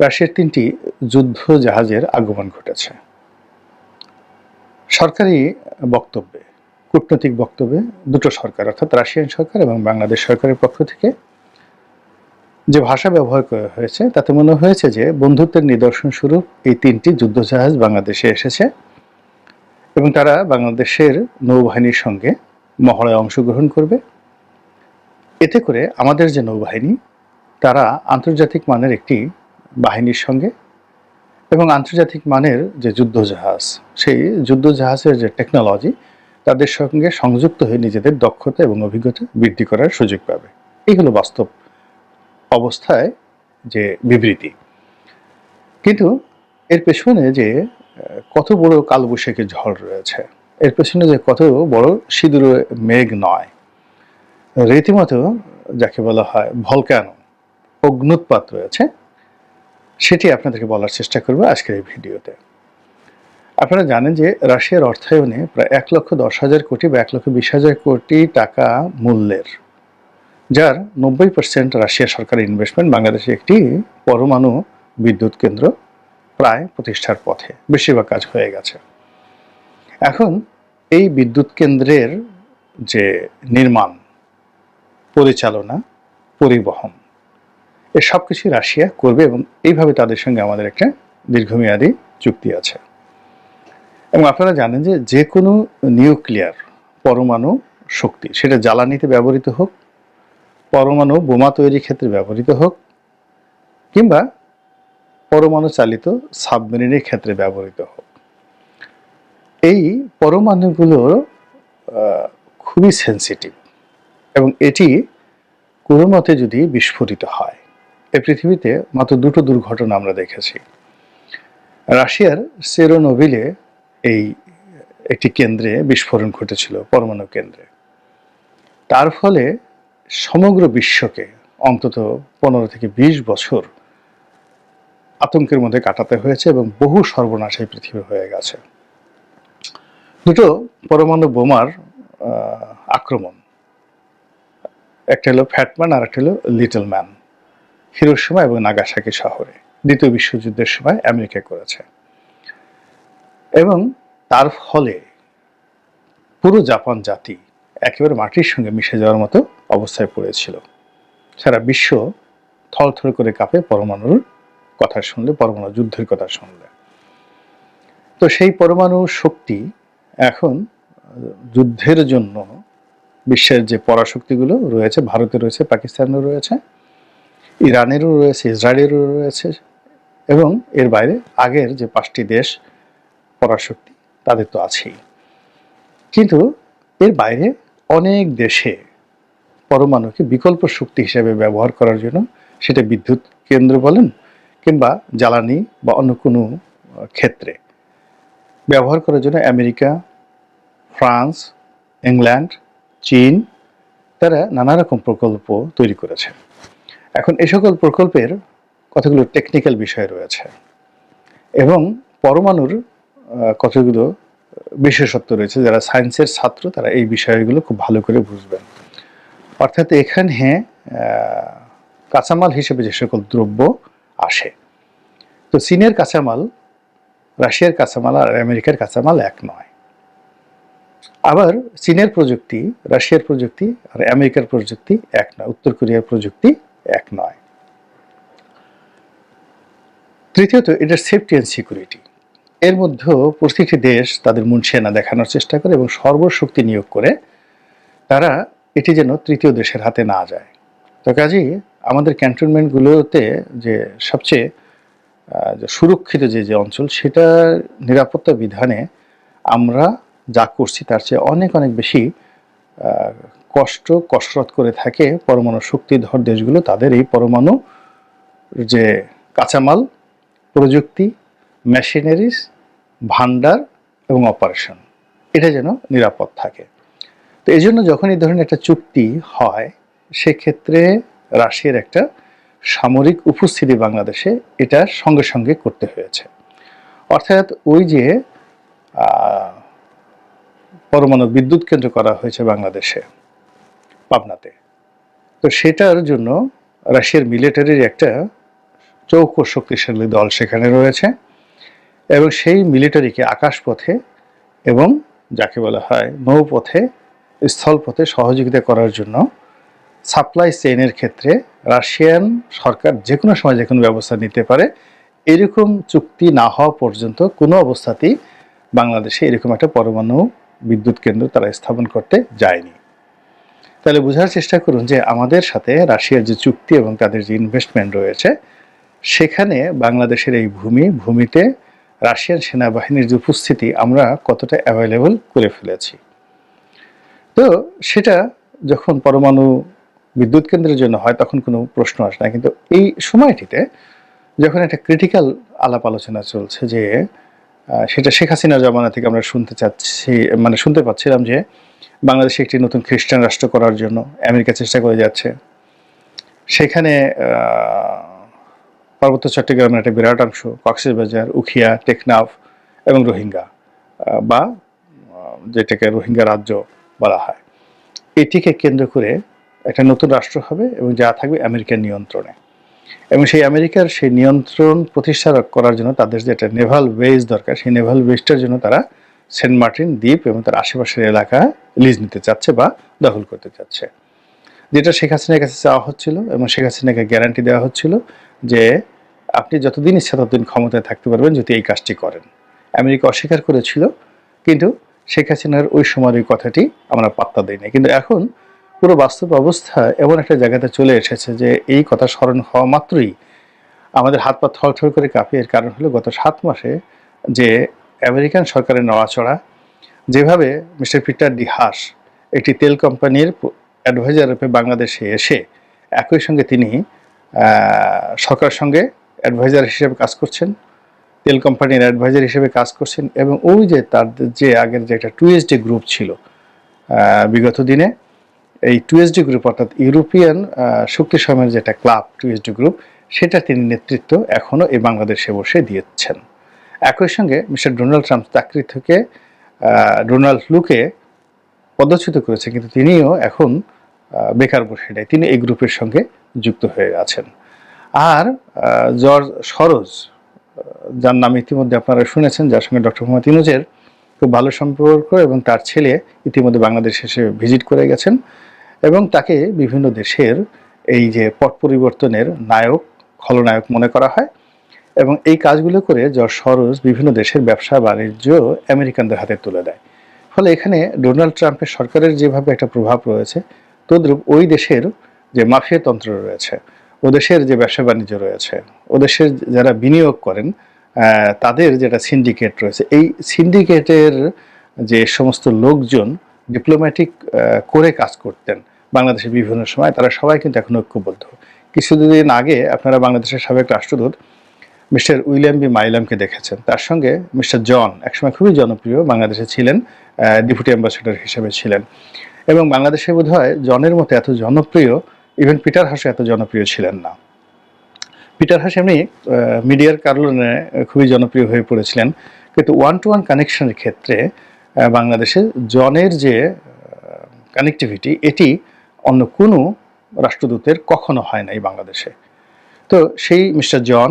রাশিয়ার তিনটি যুদ্ধ জাহাজের আগমন ঘটেছে। সরকারি বক্তব্যে, কূটনৈতিক বক্তব্যে দুটো সরকার, অর্থাৎ রাশিয়ান সরকার এবং বাংলাদেশ সরকারের পক্ষ থেকে যে ভাষা ব্যবহার করা হয়েছে, তাতে মনে হয়েছে যে বন্ধুত্বের নিদর্শন স্বরূপ এই তিনটি যুদ্ধজাহাজ বাংলাদেশে এসেছে এবং তারা বাংলাদেশের নৌবাহিনীর সঙ্গে মহড়ায় অংশগ্রহণ করবে। এতে করে আমাদের যে নৌবাহিনী, তারা আন্তর্জাতিক মানের একটি বাহিনীর সঙ্গে এবং আন্তর্জাতিক মানের যে যুদ্ধজাহাজ, সেই যুদ্ধজাহাজের যে টেকনোলজি তাদের সঙ্গে সংযুক্ত হয়ে নিজেদের দক্ষতা এবং অভিজ্ঞতা বৃদ্ধি করার সুযোগ পাবে। এই হলো বাস্তব অবস্থায় যে বিবৃতি। কিন্তু এর পেছনে যে কত বড় কালবৈশাখী ঝড় রয়েছে, এর পেছনে যে কত বড় সিঁদুর মেঘ নয়, রীতিমতো যাকে বলা হয় ভলক্যানো অগ্নুৎপাত রয়েছে। সেটি আপনাদেরকে বলার চেষ্টা করব আজকের এই ভিডিওতে। আপনারা জানেন যে রাশিয়ার অর্থায়নে প্রায় এক লক্ষ দশ হাজার কোটি বা এক লক্ষ বিশ হাজার কোটি টাকা মূল্যের, যার নব্বই পার্সেন্ট রাশিয়া সরকারের ইনভেস্টমেন্ট বাংলাদেশে একটি পরমাণু বিদ্যুৎ কেন্দ্র প্রায় প্রতিষ্ঠার পথে, বেশিরভাগ কাজ হয়ে গেছে। এখন এই বিদ্যুৎ কেন্দ্রের যে নির্মাণ, পরিচালনা, পরিবহন এ সব কিছুই রাশিয়া করবে এবং এইভাবে তাদের সঙ্গে আমাদের একটা দীর্ঘমেয়াদী চুক্তি আছে। এবং আপনারা জানেন যে যে কোনো নিউক্লিয়ার পরমাণু শক্তি সেটা জ্বালানিতে ব্যবহৃত হোক পরমাণু বোমা তৈরির ক্ষেত্রে ব্যবহৃত হোক কিংবা পরমাণু চালিত সাবমেরিনের ক্ষেত্রে ব্যবহৃত হোক। এই পরমাণুগুলোর আহ, খুবই সেন্সিটিভ এবং এটি কোনো মতে যদি বিস্ফোরিত হয় এই পৃথিবীতে মাত্র দুটো দুর্ঘটনা আমরা দেখেছি। রাশিয়ার সেরোনোভিলে এই একটি কেন্দ্রে বিস্ফোরণ ঘটেছিল, পরমাণু কেন্দ্রে। তার ফলে সমগ্র বিশ্বকে অন্তত পনেরো থেকে বিশ বছর আতঙ্কের মধ্যে কাটাতে হয়েছে এবং বহু সর্বনাশ এই পৃথিবী হয়ে গেছে। দুটো পরমাণু বোমার আক্রমণ। একটা হলো ফ্যাটম্যান আর একটা হলো লিটল ম্যান। হিরোশিমা এবং নাগাসাকি শহরে, দ্বিতীয় বিশ্বযুদ্ধের সময় আমেরিকা করেছে। এবং তার ফলে পুরো জাপান জাতি একেবারে মাটির সঙ্গে মিশে যাওয়ার মতো অবস্থায় পড়েছিল। সারা বিশ্ব থরথর করে কাঁপে পরমাণুর কথা শুনলে, পরমাণু যুদ্ধের কথা শুনলে। তো সেই পরমাণু শক্তি এখন যুদ্ধের জন্য বিশ্বের যে পরাশক্তিগুলো রয়েছে, ভারতে রয়েছে পাকিস্তানেরও রয়েছে ইরানেরও রয়েছে, ইসরায়েলেরও রয়েছে এবং এর বাইরে আগের যে পাঁচটি দেশ পরাশক্তি, তাদের তো আছেই। কিন্তু এর বাইরে অনেক দেশে পরমাণুকে বিকল্প শক্তি হিসেবে ব্যবহার করার জন্য সেটা বিদ্যুৎ কেন্দ্র বলেন কিংবা জ্বালানি বা অন্য কোনো ক্ষেত্রে ব্যবহার করার জন্য আমেরিকা, ফ্রান্স, ইংল্যান্ড, চীন, তারা নানা রকম প্রকল্প তৈরি করেছে। এখন এই সকল প্রকল্পের কতগুলো টেকনিক্যাল বিষয় রয়েছে এবং পরমাণুর কতগুলো বিশেষত্ব রয়েছে যারা সায়েন্সের ছাত্র, তারা এই বিষয়গুলো খুব ভালো করে বুঝবেন। অর্থাৎ এখানে কাঁচামাল হিসেবে যে সকল দ্রব্য আসে। তো চীনের কাঁচামাল, রাশিয়ার কাঁচামাল আর আমেরিকার কাঁচামাল এক নয়। আবার চীনের প্রযুক্তি, রাশিয়ার প্রযুক্তি আর আমেরিকার প্রযুক্তি এক নয়, উত্তর কোরিয়ার প্রযুক্তি এক নয়। তৃতীয়ত এটার সেফটি অ্যান্ড সিকিউরিটি এর মধ্যেও প্রতিটি দেশ তাদের মুনসেনা দেখানোর চেষ্টা করে এবং সর্বশক্তি নিয়োগ করে তারা এটি যেন তৃতীয় দেশের হাতে না যায়। তো কাজেই আমাদের ক্যান্টনমেন্টগুলোতে যে সবচেয়ে সুরক্ষিত যে যে অঞ্চল, সেটার নিরাপত্তা বিধানে আমরা যা করছি তার চেয়ে অনেক অনেক বেশি কষ্ট, কসরত করে থাকে পরমাণু শক্তিধর দেশগুলো, তাদের এই পরমাণু যে কাঁচামাল, প্রযুক্তি মেশিনারিজ ভান্ডার এবং অপারেশন এটা যেন নিরাপদ থাকে। তো এই জন্য যখন এই ধরনের একটা চুক্তি হয়, সেক্ষেত্রে রাশিয়ার একটা সামরিক উপস্থিতি বাংলাদেশে এটা সঙ্গে সঙ্গে করতে হয়েছে। অর্থাৎ ওই যে পরমাণু বিদ্যুৎ কেন্দ্র করা হয়েছে বাংলাদেশে, পাবনাতে। তো সেটার জন্য রাশিয়ার মিলিটারির একটা চৌকো শক্তিশালী দল সেখানে রয়েছে এবং সেই মিলিটারিকে আকাশপথে এবং যাকে বলা হয় নৌপথে, স্থলপথে সহযোগিতা করার জন্য সাপ্লাই চেইনের ক্ষেত্রে রাশিয়ান সরকার যে কোনো সময় যে কোনো ব্যবস্থা নিতে পারে, এরকম চুক্তি না হওয়া পর্যন্ত কোনো অবস্থাতেই বাংলাদেশে এরকম একটা পরমাণু বিদ্যুৎ কেন্দ্র তারা স্থাপন করতে যায়নি। তাহলে বোঝার চেষ্টা করুন যে আমাদের সাথে রাশিয়ার যে চুক্তি এবং তাদের যে ইনভেস্টমেন্ট রয়েছে, সেখানে বাংলাদেশের এই ভূমি, ভূমিতে রাশিয়ান সেনাবাহিনীর যে উপস্থিতি আমরা কতটা অ্যাভেলেবল করে ফেলেছি। তো সেটা যখন পরমাণু বিদ্যুৎ কেন্দ্রের জন্য হয় তখন কোনো প্রশ্ন আসে না। কিন্তু এই সময়টিতে যখন একটা ক্রিটিক্যাল আলাপ আলোচনা চলছে যে সেটা শেখ হাসিনার জমানা থেকে আমরা শুনতে চাচ্ছি মানে শুনতে পাচ্ছিলাম যে বাংলাদেশে একটি নতুন খ্রিস্টান রাষ্ট্র করার জন্য আমেরিকা চেষ্টা করে যাচ্ছে। সেখানে পার্বত্য চট্টগ্রামের একটা বিরাট অংশ, কক্সবাজার, উখিয়া, টেকনাফ এবং রোহিঙ্গা বা যেটাকে রোহিঙ্গা রাজ্য বলা হয়। এটিকে কেন্দ্র করে একটা নতুন রাষ্ট্র হবে এবং যা থাকবে আমেরিকার নিয়ন্ত্রণে। এবং সেই আমেরিকার সেই নিয়ন্ত্রণ প্রতিষ্ঠা করার জন্য তাদের যে একটা নেভাল বেস দরকার, সেই নেভাল বেসটার জন্য তারা সেন্ট মার্টিন দ্বীপ এবং তার আশেপাশের এলাকা লিজ নিতে চাচ্ছে বা দখল করতে চাচ্ছে। যেটা শেখ হাসিনার কাছে চাওয়া হচ্ছিল এবং শেখ হাসিনাকে গ্যারান্টি দেওয়া হচ্ছিল যে আপনি যতদিন ইচ্ছা ততদিন ক্ষমতায় থাকতে পারবেন যদি এই কাজটি করেন। আমেরিকা অস্বীকার করেছিল, কিন্তু শেখ হাসিনার ওই সময়ের ওই কথাটি আমরা পাত্তা দিই না কিন্তু এখন পুরো বাস্তব অবস্থা এমন একটা জায়গাতে চলে এসেছে যে এই কথা স্মরণ হওয়া মাত্রই আমাদের হাত পা থরথর করে কাঁপে এর কারণ হলো গত সাত মাসে যে আমেরিকান সরকারের নড়াচড়া, যেভাবে মিস্টার পিটার ডি হাস একটি তেল কোম্পানির অ্যাডভাইজার রূপে বাংলাদেশে এসে একই সঙ্গে তিনি সরকারের সঙ্গে অ্যাডভাইজার হিসেবে কাজ করছেন, তেল কোম্পানির অ্যাডভাইজার হিসেবে কাজ করছেন এবং ওই যে তার যে আগের যে একটা টুএসডি গ্রুপ ছিল বিগত দিনে এই টুএসডি গ্রুপ, অর্থাৎ ইউরোপিয়ান শক্তি সময়ের যেটা ক্লাব টুএসডি গ্রুপ, সেটা তিনি নেতৃত্ব এখনও এই বাংলাদেশে বসে দিয়েছেন। একই সঙ্গে মিস্টার ডোনাল্ড ট্রাম্প চাকরি থেকে ডোনাল্ড লুকে পদচ্যুত করেছে, কিন্তু তিনিও এখন বেকার বসে নেই তিনি এই গ্রুপের সঙ্গে যুক্ত হয়ে আছেন। আর জর্জ সরোজ যার নাম ইতিমধ্যে আপনারা শুনেছেন, যার সঙ্গে ডক্টর মোহাম্মদ ইনুজের খুব ভালো সম্পর্ক এবং তার ছেলে ইতিমধ্যে বাংলাদেশে এসে ভিজিট করে গেছেন। এবং তাকে বিভিন্ন দেশের এই যে পট পরিবর্তনের নায়ক, খলনায়ক মনে করা হয় এবং এই কাজগুলো করে জর্জ সরোজ বিভিন্ন দেশের ব্যবসা বাণিজ্য আমেরিকানদের হাতে তুলে দেয়। ফলে এখানে ডোনাল্ড ট্রাম্পের সরকারের যেভাবে একটা প্রভাব রয়েছে, তদ্রূপ ওই দেশের যে মাফিয়া তন্ত্র রয়েছে, ও দেশের যে ব্যবসা বাণিজ্য রয়েছে, ও দেশের যারা বিনিয়োগ করেন তাদের যেটা সিন্ডিকেট রয়েছে, এই সিন্ডিকেটের যে সমস্ত লোকজন ডিপ্লোম্যাটিক করে কাজ করতেন। বাংলাদেশের বিভিন্ন সময় তারা সবাই কিন্তু এখন ঐক্যবদ্ধ। কিছুদিন আগে আপনারা বাংলাদেশের সাবেক রাষ্ট্রদূত মিস্টার উইলিয়াম বি মাইলামকে দেখেছেন। তার সঙ্গে মিস্টার জন একসময় খুবই জনপ্রিয় বাংলাদেশে ছিলেন ডেপুটি অ্যাম্বাসেডর হিসেবে ছিলেন। এবং বাংলাদেশে বোধ হয় জনের মতো এত জনপ্রিয় ইভেন পিটার হাসও এত জনপ্রিয় ছিলেন না। পিটার হাস এমনি মিডিয়ার কারণে খুবই জনপ্রিয় হয়ে পড়েছিলেন। কিন্তু ওয়ান টু ওয়ান কানেকশনের ক্ষেত্রে বাংলাদেশে জনের যে কানেক্টিভিটি এটি অন্য কোনো রাষ্ট্রদূতের কখনো হয় নাই বাংলাদেশে। তো সেই mister John,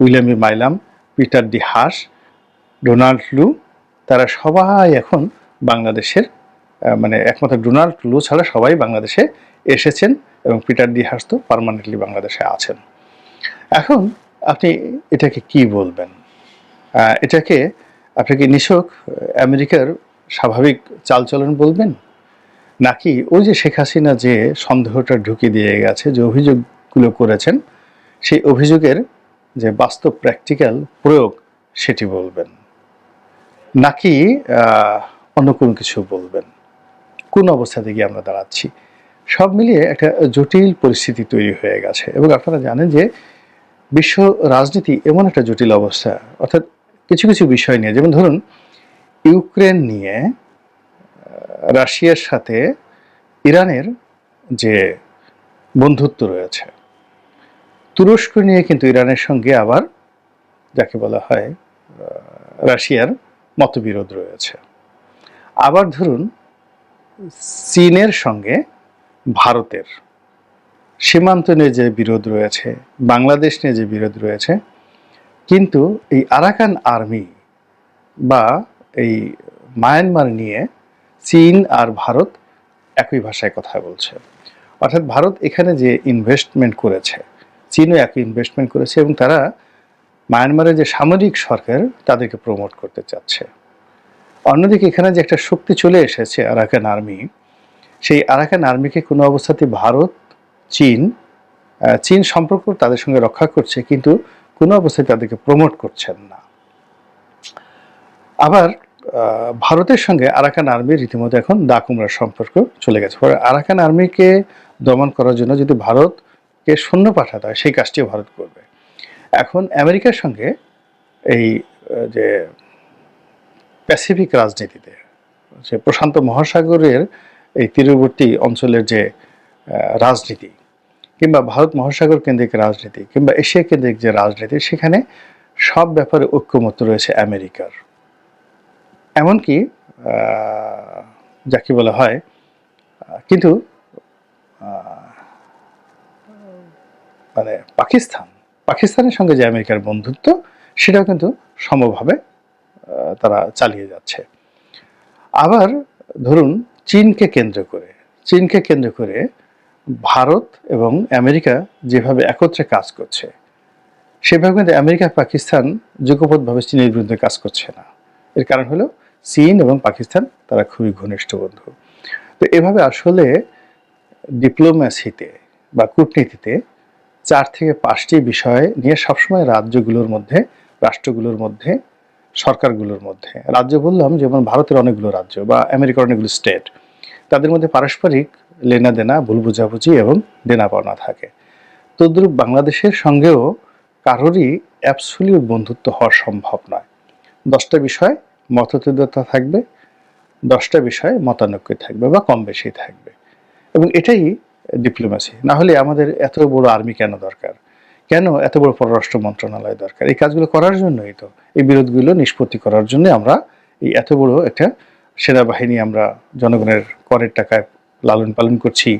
William B Milam, Peter D Haas Donald Lu, তারা সবাই এখন বাংলাদেশের মানে একমাত্র ডোনাল্ড লু ছাড়া সবাই বাংলাদেশে এসেছেন এবং পিটার ডি হাস তো পার্মানেন্টলি বাংলাদেশে আছেন। এখন আপনি এটাকে কি বলবেন? এটাকে আপনি কি নিছক আমেরিকার স্বাভাবিক চালচলন বলবেন? নাকি ওই যে শেখ হাসিনা যে সন্দেহটা ঢুকিয়ে দিয়ে গেছে, যে অভিযোগগুলো করেছেন, সেই অভিযোগের যে বাস্তব প্র্যাকটিক্যাল প্রয়োগ সেটি বলবেন। নাকি অন্য কোনো কিছু বলবেন? কোন অবস্থাতে গিয়ে আমরা দাঁড়াচ্ছি? সব মিলিয়ে একটা জটিল পরিস্থিতি তৈরি হয়ে গেছে এবং আপনারা জানেন যে বিশ্ব রাজনীতি এমন একটা জটিল অবস্থা। অর্থাৎ কিছু কিছু বিষয় নিয়ে, যেমন ধরুন, ইউক্রেন নিয়ে রাশিয়ার সাথে ইরানের যে বন্ধুত্ব রয়েছে, তুরস্ক নিয়ে কিন্তু ইরানের সঙ্গে আবার যাকে বলা হয় রাশিয়ার মতবিরোধ রয়েছে। আবার ধরুন, চীনের সঙ্গে ভারতের সীমান্ত নিয়ে যে বিরোধ রয়েছে, বাংলাদেশ নিয়ে যে বিরোধ রয়েছে, কিন্তু এই আরাকান আর্মি বা এই মায়ানমার নিয়ে চীন আর ভারত একই ভাষায় কথা বলছে। অর্থাৎ ভারত এখানে যে ইনভেস্টমেন্ট করেছে, চীনও একই ইনভেস্টমেন্ট করেছে এবং তারা মায়ানমারের যে সামরিক সরকার তাদেরকে প্রমোট করতে চাচ্ছে। অন্যদিকে এখানে যে একটা শক্তি চলে এসেছে আরাকান আর্মি সেই আরাকান আর্মিকে কোনো অবস্থাতে ভারত, চীন চীন সম্পর্ক তাদের সঙ্গে রক্ষা করছে, কিন্তু কোনো অবস্থায় তাদেরকে প্রমোট করছেন না। আবার ভারতের সঙ্গে আরাকান আর্মির রীতিমতো এখন দাকুমরার সম্পর্ক চলে গেছে। ফলে আরাকান আর্মিকে দমন করার জন্য যদি ভারতকে সৈন্য পাঠাতে হয় সেই কাজটিও ভারত করবে। এখন আমেরিকার সঙ্গে এই যে প্যাসিফিক রাজনীতিতে, যে প্রশান্ত মহাসাগরের এই তীরবর্তী অঞ্চলের যে রাজনীতি, কিংবা ভারত মহাসাগর কেন্দ্রিক রাজনীতি, কিংবা এশিয়া কেন্দ্রিক যে রাজনীতি, সেখানে সব ব্যাপারে ঐক্যমত্য রয়েছে আমেরিকার। এমনকি যাকে বলা হয় কিন্তু মানে পাকিস্তান, পাকিস্তানের সঙ্গে যে আমেরিকার বন্ধুত্ব, সেটাও কিন্তু সমভাবে তারা চালিয়ে যাচ্ছে। আবার ধরুন, চীনকে কেন্দ্র করে, চীনকে কেন্দ্র করে ভারত এবং আমেরিকা যেভাবে একত্রে কাজ করছে, সেভাবে কিন্তু আমেরিকা পাকিস্তান যুগপথভাবে চীনের বিরুদ্ধে কাজ করছে না। এর কারণ হলো চীন এবং পাকিস্তান, তারা খুবই ঘনিষ্ঠ বন্ধু। তো এভাবে আসলে ডিপ্লোম্যাসিতে বা কূটনীতিতে চার থেকে পাঁচটি বিষয় নিয়ে সবসময় রাজ্যগুলোর মধ্যে, রাষ্ট্রগুলোর মধ্যে, সরকারগুলোর মধ্যে। রাজ্য বললাম, যেমন ভারতের অনেকগুলো রাজ্য বা আমেরিকার অনেকগুলো স্টেট, তাদের মধ্যে পারস্পরিক লেনা দেনা ভুল বোঝাবুঝি এবং দেনা পাওনা থাকে। তদ্রূপ বাংলাদেশের সঙ্গেও কারোরই অ্যাবসলিউট বন্ধুত্ব হওয়া সম্ভব নয়। দশটা বিষয় মততুল্যতা থাকবে, দশটা বিষয়ে মতানৈক্য থাকবে বা কম বেশি থাকবে। এবং এটাই ডিপ্লোমেসি না হলে আমাদের এত বড় আর্মি কেন দরকার? কেন এত বড় পররাষ্ট্র মন্ত্রণালয় দরকার? এই কাজগুলো করার জন্যই তো। এই বিরোধগুলো নিষ্পত্তি করার জন্য আমরা এই এত বড় একটা সেনাবাহিনী আমরা জনগণের করের টাকায় লালন পালন করছি,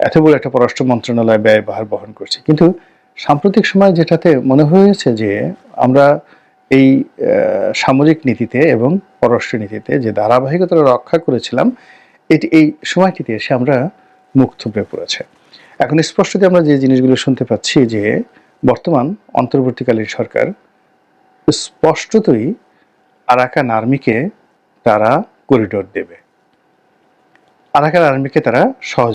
এত বড় একটা পররাষ্ট্র মন্ত্রণালয় ব্যয় ব্যয়ভার বহন করছি। কিন্তু সাম্প্রতিক সময় যেটাতে মনে হয়েছে যে আমরা এই সামরিক নীতিতে এবং পররাষ্ট্র নীতিতে যে ধারাবাহিকতা রক্ষা করেছিলাম, এটি, এই সময়টিতে এসে আমরা মুখ থুবড়ে পড়েছে। এখন স্পষ্টতে আমরা যে জিনিসগুলো শুনতে পাচ্ছি যে বর্তমান অন্তর্বর্তীকালীন সরকার স্পষ্টতই আরাকান আর্মিকে তারা করিডোর দেবে। আরাকান আর্মিকে তারা সহজ